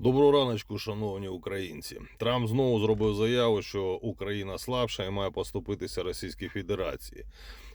Доброго раночку, шановні українці. Трамп знову зробив заяву, що Україна слабша і має поступитися Російській Федерації.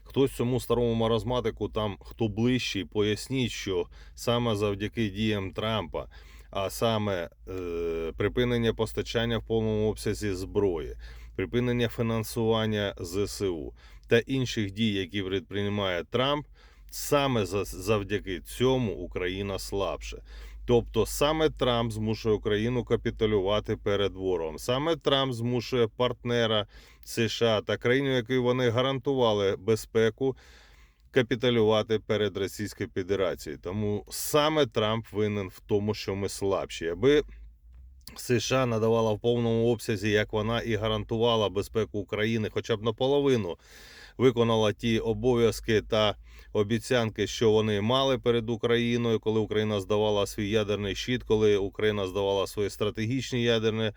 Хтось цьому старому маразматику, там хто ближчий, поясніть, що саме завдяки діям Трампа, а саме е, припинення постачання в повному обсязі зброї, припинення фінансування ЗСУ та інших дій, які предприймає Трамп, саме завдяки цьому Україна слабше. Тобто саме Трамп змушує Україну капітулювати перед ворогом. Саме Трамп змушує партнера США та країну, якій вони гарантували безпеку, капітулювати перед Російською Федерацією. Тому саме Трамп винен в тому, що ми слабші. Аби США надавала в повному обсязі, як вона і гарантувала безпеку України, хоча б наполовину виконала ті обов'язки та обіцянки, що вони мали перед Україною, коли Україна здавала свій ядерний щит, коли Україна здавала свої стратегічні ядерні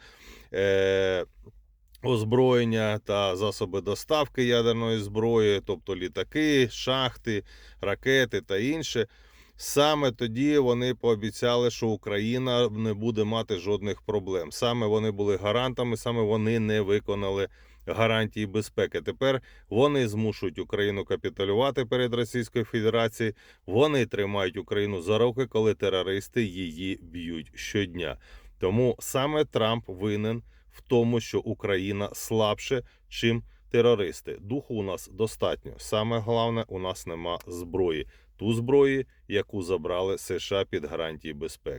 е, озброєння та засоби доставки ядерної зброї, тобто літаки, шахти, ракети та інше. Саме тоді вони пообіцяли, що Україна не буде мати жодних проблем. Саме вони були гарантами, саме вони не виконали гарантії безпеки. Тепер вони змушують Україну капітулювати перед Російською Федерацією. Вони тримають Україну за руки, коли терористи її б'ють щодня. Тому саме Трамп винен в тому, що Україна слабше, чим терористи. Духу у нас достатньо. Саме головне, у нас нема зброї. Ту зброї, яку забрали США під гарантії безпеки.